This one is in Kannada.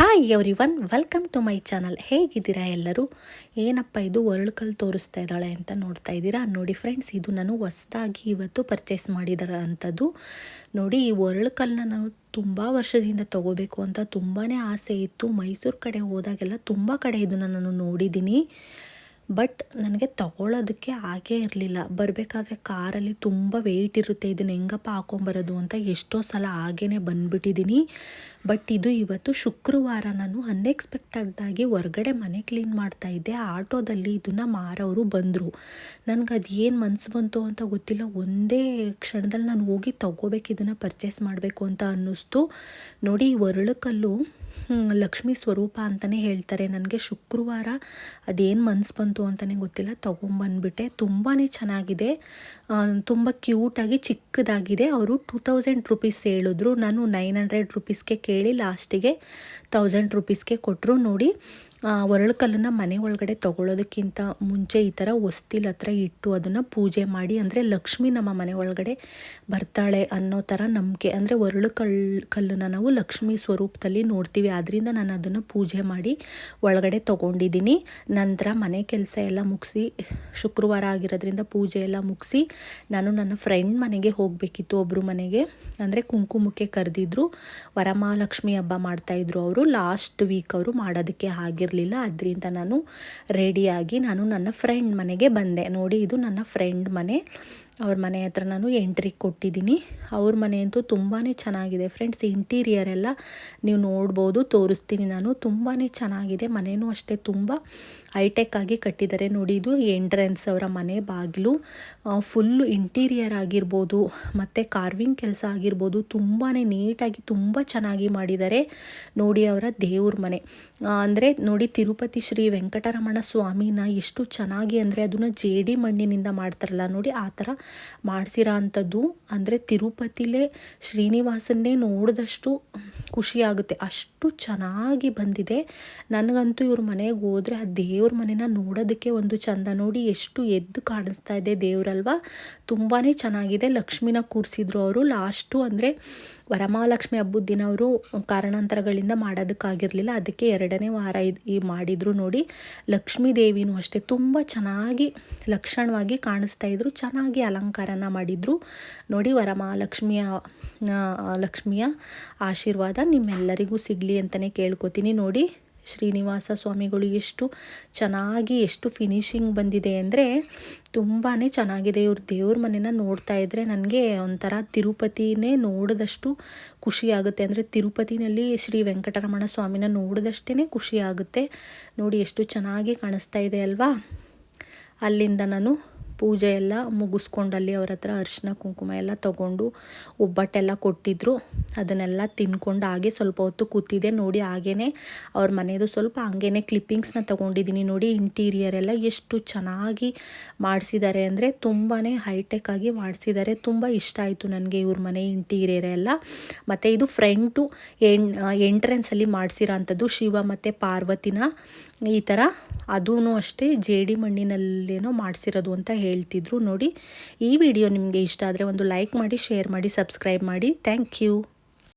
Hi everyone welcome to my channel ಹೇಗಿದ್ದೀರಾ ಎಲ್ಲರೂ? ಏನಪ್ಪ ಇದು ಕಲ್ಲು ತೋರಿಸ್ತಾ ಇದ್ದಾಳೆ ಅಂತ ನೋಡ್ತಾ ಇದ್ದೀರಾ? ನೋಡಿ ಫ್ರೆಂಡ್ಸ್ ಇದು ನಾನು ಹೊಸದಾಗಿ ಇವತ್ತು ಪರ್ಚೇಸ್ ಮಾಡಿದಾರ ನೋಡಿ, ಈ ಕಲ್ಲನ್ನ ನಾವು ತುಂಬ ವರ್ಷದಿಂದ ತಗೋಬೇಕು ಅಂತ ತುಂಬಾ ಆಸೆ ಇತ್ತು. ಮೈಸೂರು ಕಡೆ ಹೋದಾಗೆಲ್ಲ ತುಂಬ ಕಡೆ ಇದನ್ನು ನಾನು ನೋಡಿದ್ದೀನಿ. ಬಟ್ ನನಗೆ ತಗೊಳ್ಳೋದಕ್ಕೆ ಆಗೇ ಇರಲಿಲ್ಲ. ಬರಬೇಕಾದ್ರೆ ಕಾರಲ್ಲಿ ತುಂಬ ವೆಯ್ಟ್ ಇರುತ್ತೆ. ಇದನ್ನು ಹೆಂಗಪ್ಪ ಹಾಕೊಂಬರೋದು ಅಂತ ಎಷ್ಟೋ ಸಲ ಹಾಗೇ ಬಂದುಬಿಟ್ಟಿದ್ದೀನಿ. ಬಟ್ ಇದು ಇವತ್ತು ಶುಕ್ರವಾರ. ನಾನು ಅನ್ಎಕ್ಸ್ಪೆಕ್ಟೆಡ್ಡಾಗಿ ಹೊರಗಡೆ ಮನೆ ಕ್ಲೀನ್ ಮಾಡ್ತಾ ಇದ್ದೆ. ಆಟೋದಲ್ಲಿ ಇದನ್ನು ಮಾರೋರು ಬಂದರು. ನನಗೆ ಅದು ಏನು ಮನಸ್ಸು ಬಂತು ಅಂತ ಗೊತ್ತಿಲ್ಲ. ಒಂದೇ ಕ್ಷಣದಲ್ಲಿ ನಾನು ಹೋಗಿ ತಗೋಬೇಕು, ಇದನ್ನು ಪರ್ಚೇಸ್ ಮಾಡಬೇಕು ಅಂತ ಅನ್ನಿಸ್ತು. ನೋಡಿ ಒರಳಕಲ್ಲು ಲಕ್ಷ್ಮಿ ಸ್ವರೂಪ ಅಂತಲೇ ಹೇಳ್ತಾರೆ. ನನಗೆ ಶುಕ್ರವಾರ ಅದೇನು ಮನಸ್ಸು ಬಂತು ಅಂತಲೇ ಗೊತ್ತಿಲ್ಲ. ತೊಗೊಂಬಂದ್ಬಿಟ್ಟೆ. ತುಂಬಾ ಚೆನ್ನಾಗಿದೆ. ತುಂಬ ಕ್ಯೂಟಾಗಿ ಚಿಕ್ಕದಾಗಿದೆ. ಅವರು ಟೂ ತೌಸಂಡ್ ರುಪೀಸ್ ಹೇಳಿದ್ರು. ನಾನು ನೈನ್ ಹಂಡ್ರೆಡ್ ರುಪೀಸ್ಗೆ ಕೇಳಿ ಲಾಸ್ಟಿಗೆ ತೌಸಂಡ್ ರುಪೀಸ್ಗೆ ಕೊಟ್ಟರು ನೋಡಿ. ಕಲ್ಲನ್ನು ಮನೆ ಒಳಗಡೆ ತಗೊಳ್ಳೋದಕ್ಕಿಂತ ಮುಂಚೆ ಈ ಥರ ಹೊಸ್ತಿಲ್ ಹತ್ರ ಇಟ್ಟು ಅದನ್ನು ಪೂಜೆ ಮಾಡಿ, ಅಂದರೆ ಲಕ್ಷ್ಮಿ ನಮ್ಮ ಮನೆ ಒಳಗಡೆ ಬರ್ತಾಳೆ ಅನ್ನೋ ಥರ ನಂಬಿಕೆ, ಅಂದರೆ ಒರಳು ಕಲ್ಲು ಕಲ್ಲನ್ನು ನಾವು ಲಕ್ಷ್ಮಿ ಸ್ವರೂಪದಲ್ಲಿ ನೋಡ್ತೀವಿ. ಆದ್ದರಿಂದ ನಾನು ಅದನ್ನು ಪೂಜೆ ಮಾಡಿ ಒಳಗಡೆ ತೊಗೊಂಡಿದ್ದೀನಿ. ನಂತರ ಮನೆ ಕೆಲಸ ಎಲ್ಲ ಮುಗಿಸಿ, ಶುಕ್ರವಾರ ಆಗಿರೋದ್ರಿಂದ ಪೂಜೆ ಎಲ್ಲ ಮುಗಿಸಿ, ನಾನು ನನ್ನ ಫ್ರೆಂಡ್ ಮನೆಗೆ ಹೋಗಬೇಕಿತ್ತು ಒಬ್ಬರು ಮನೆಗೆ. ಅಂದರೆ ಕುಂಕುಮಕ್ಕೆ ಕರೆದಿದ್ರು. ವರಮಹಾಲಕ್ಷ್ಮಿ ಹಬ್ಬ ಮಾಡ್ತಾಯಿದ್ರು ಅವರು. ಲಾಸ್ಟ್ ವೀಕ್ ಅವರು ಮಾಡೋದಕ್ಕೆ ಆಗಿರೋ ಇರಲಿಲ್ಲ. ಅದರಿಂದ ನಾನು ರೆಡಿಯಾಗಿ ನಾನು ನನ್ನ ಫ್ರೆಂಡ್ ಮನೆಗೆ ಬಂದೆ. ನೋಡಿ ಇದು ನನ್ನ ಫ್ರೆಂಡ್ ಮನೆ. ಅವ್ರ ಮನೆ ಹತ್ರ ನಾನು ಎಂಟ್ರಿ ಕೊಟ್ಟಿದ್ದೀನಿ. ಅವ್ರ ಮನೆ ಅಂತೂ ತುಂಬಾ ಚೆನ್ನಾಗಿದೆ. ಫ್ರೆಂಡ್ಸ್ ಇಂಟೀರಿಯರ್ ಎಲ್ಲ ನೀವು ನೋಡ್ಬೋದು, ತೋರಿಸ್ತೀನಿ ನಾನು. ತುಂಬಾ ಚೆನ್ನಾಗಿದೆ. ಮನೆಯೂ ಅಷ್ಟೇ ತುಂಬ ಹೈಟೆಕ್ ಆಗಿ ಕಟ್ಟಿದ್ದಾರೆ. ನೋಡಿ, ಇದು ಎಂಟ್ರೆನ್ಸ್ ಅವರ ಮನೆ ಬಾಗಿಲು. ಫುಲ್ಲು ಇಂಟೀರಿಯರ್ ಆಗಿರ್ಬೋದು, ಮತ್ತು ಕಾರ್ವಿಂಗ್ ಕೆಲಸ ಆಗಿರ್ಬೋದು ತುಂಬಾ ನೀಟಾಗಿ ತುಂಬ ಚೆನ್ನಾಗಿ ಮಾಡಿದ್ದಾರೆ. ನೋಡಿ, ಅವರ ದೇವ್ರ ಮನೆ. ಅಂದರೆ ನೋಡಿ, ತಿರುಪತಿ ಶ್ರೀ ವೆಂಕಟರಮಣ ಸ್ವಾಮಿನ ಎಷ್ಟು ಚೆನ್ನಾಗಿ ಅಂದರೆ, ಅದನ್ನು ಜೇಡಿ ಮಣ್ಣಿನಿಂದ ಮಾಡ್ತಾರಲ್ಲ, ನೋಡಿ, ಆ ಥರ ಮಾಡಿಸಿರೋ ಅಂಥದ್ದು ಅಂದರೆ ತಿರುಪತಿಲೇ ಶ್ರೀನಿವಾಸನ್ನೇ ನೋಡಿದಷ್ಟು ಖುಷಿಯಾಗುತ್ತೆ. ಅಷ್ಟು ಚೆನ್ನಾಗಿ ಬಂದಿದೆ. ನನಗಂತೂ ಇವ್ರ ಮನೆಗೆ ಹೋದರೆ ಆ ದೇವ್ರ ಮನೆನ ನೋಡೋದಕ್ಕೆ ಒಂದು ಚಂದ. ನೋಡಿ ಎಷ್ಟು ಎದ್ದು ಕಾಣಿಸ್ತಾ ಇದೆ ದೇವರಲ್ವ. ತುಂಬಾ ಚೆನ್ನಾಗಿದೆ. ಲಕ್ಷ್ಮಿನ ಕೂರಿಸಿದ್ರು ಅವರು. ಲಾಸ್ಟು ಅಂದರೆ ವರಮಹಾಲಕ್ಷ್ಮಿ ಹಬ್ಬದ ದಿನ ಅವರು ಕಾರಣಾಂತರಗಳಿಂದ ಮಾಡೋದಕ್ಕಾಗಿರಲಿಲ್ಲ. ಅದಕ್ಕೆ ಎರಡನೇ ವಾರ ಇದು ಮಾಡಿದರು ನೋಡಿ ಲಕ್ಷ್ಮೀ ದೇವಿನೂ ಅಷ್ಟೇ. ತುಂಬ ಚೆನ್ನಾಗಿ ಲಕ್ಷಣವಾಗಿ ಕಾಣಿಸ್ತಾ ಇದ್ರು. ಚೆನ್ನಾಗಿ ಅಲಂಕಾರನ ಮಾಡಿದರು. ನೋಡಿ ವರಮಹಾಲಕ್ಷ್ಮಿಯ ಲಕ್ಷ್ಮಿಯ ಆಶೀರ್ವಾದ ನಿಮ್ಮೆಲ್ಲರಿಗೂ ಸಿಗಲಿ ಅಂತಲೇ ಕೇಳ್ಕೊತೀನಿ. ನೋಡಿ ಶ್ರೀನಿವಾಸ ಸ್ವಾಮಿಗಳು ಎಷ್ಟು ಚೆನ್ನಾಗಿ ಎಷ್ಟು ಫಿನಿಶಿಂಗ್ ಬಂದಿದೆ ಅಂದರೆ ತುಂಬಾ ಚೆನ್ನಾಗಿದೆ. ಇವ್ರ ದೇವ್ರ ಮನೆನ ನೋಡ್ತಾ ಇದ್ದರೆ ನನಗೆ ಒಂಥರ ತಿರುಪತಿನೇ ನೋಡಿದಷ್ಟು ಖುಷಿಯಾಗುತ್ತೆ ಅಂದರೆ ತಿರುಪತಿನಲ್ಲಿ ಶ್ರೀ ವೆಂಕಟರಮಣ ಸ್ವಾಮಿನ ನೋಡಿದಷ್ಟೇ ಖುಷಿಯಾಗುತ್ತೆ ನೋಡಿ ಎಷ್ಟು ಚೆನ್ನಾಗಿ ಕಾಣಿಸ್ತಾ ಇದೆ ಅಲ್ವಾ? ಅಲ್ಲಿಂದ ನಾನು ಪೂಜೆ ಎಲ್ಲ ಮುಗಿಸ್ಕೊಂಡಲ್ಲಿ ಅವ್ರ ಹತ್ರ ಅರಿಶಿನ, ಕುಂಕುಮ ಎಲ್ಲ ತೊಗೊಂಡು ಒಬ್ಬಟ್ಟೆಲ್ಲ ಕೊಟ್ಟಿದ್ರು. ಅದನ್ನೆಲ್ಲ ತಿನ್ಕೊಂಡು ಹಾಗೆ ಸ್ವಲ್ಪ ಹೊತ್ತು ಕೂತಿದೆ ನೋಡಿ ಹಾಗೇ ಅವ್ರ ಮನೆಯದು ಸ್ವಲ್ಪ ಹಂಗೇ ಕ್ಲಿಪ್ಪಿಂಗ್ಸ್ನ ತೊಗೊಂಡಿದ್ದೀನಿ. ನೋಡಿ ಇಂಟೀರಿಯರ್ ಎಲ್ಲ ಎಷ್ಟು ಚೆನ್ನಾಗಿ ಮಾಡಿಸಿದ್ದಾರೆ ಅಂದರೆ ತುಂಬಾ ಹೈಟೆಕ್ ಆಗಿ ಮಾಡಿಸಿದ್ದಾರೆ. ತುಂಬ ಇಷ್ಟ ಆಯಿತು ನನಗೆ ಇವ್ರ ಮನೆ ಇಂಟೀರಿಯರ್ ಎಲ್ಲ. ಮತ್ತು ಇದು ಫ್ರಂಟು ಎನ್ ಎಂಟ್ರೆನ್ಸಲ್ಲಿ ಮಾಡಿಸಿರೋ ಅಂಥದ್ದು ಶಿವ ಮತ್ತು ಪಾರ್ವತಿನ ಈ ಥರ ಅದೂ ಅಷ್ಟೇ ಜೇಡಿ ಮಣ್ಣಿನಲ್ಲೇನೋ ಮಾಡಿಸಿರೋದು ಅಂತ ಹೇಳ್ತಿದ್ರು ನೋಡಿ. ಈ ವಿಡಿಯೋ ನಿಮಗೆ ಇಷ್ಟ ಆದರೆ ಒಂದು ಲೈಕ್ ಮಾಡಿ ಶೇರ್ ಮಾಡಿ ಸಬ್ಸ್ಕ್ರೈಬ್ ಮಾಡಿ. Thank you